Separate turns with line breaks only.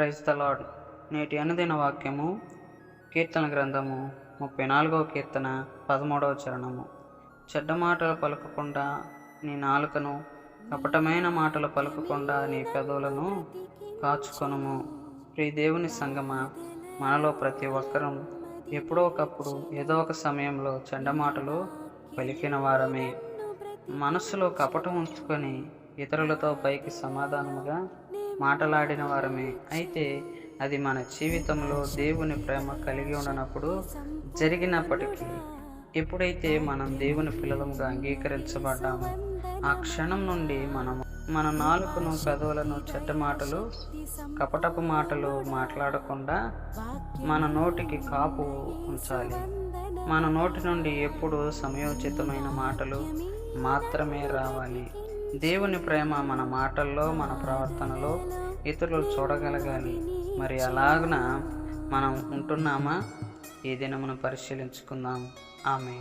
Praise నేటి అనుదిన వాక్యము కీర్తన గ్రంథము ముప్పై నాలుగవ కీర్తన పదమూడవ చరణము. చెడ్డ మాటలు పలుకకుండా నీ నాలుకను కపటమైన మాటలు పలుకకుండా నీ పెదవులను కాచుకొనుము. ప్రియ దేవుని సంగమ మనలో ప్రతి ఒక్కరం ఎప్పుడో ఒకప్పుడు ఏదో ఒక సమయంలో చెడ్డ మాటలు పలికిన వారమే. మనసులో కపటం ఉంచుకొని ఇతరులతో పైకి సమాధానముగా మాటలాడిన వారమే అయితే అది మన జీవితంలో దేవుని ప్రేమ కలిగి ఉండనప్పుడు జరిగినప్పటికీ ఎప్పుడైతే మనం దేవుని పిల్లలముగా అంగీకరించబడ్డామో ఆ క్షణం నుండి మనం మన నాలుకను పెదవులను చెడ్డ మాటలు కపటపు మాటలు మాట్లాడకుండా మన నోటికి కాపు ఉంచాలి. మన నోటి నుండి ఎప్పుడు సమయోచితమైన మాటలు మాత్రమే రావాలి. దేవుని ప్రేమ మన మాటల్లో మన ప్రవర్తనలో ఇతరులు చూడగలగాలి. మరి అలాగున మనం ఉంటున్నామా? ఈ దినమును పరిశీలించుకుందాం. ఆమె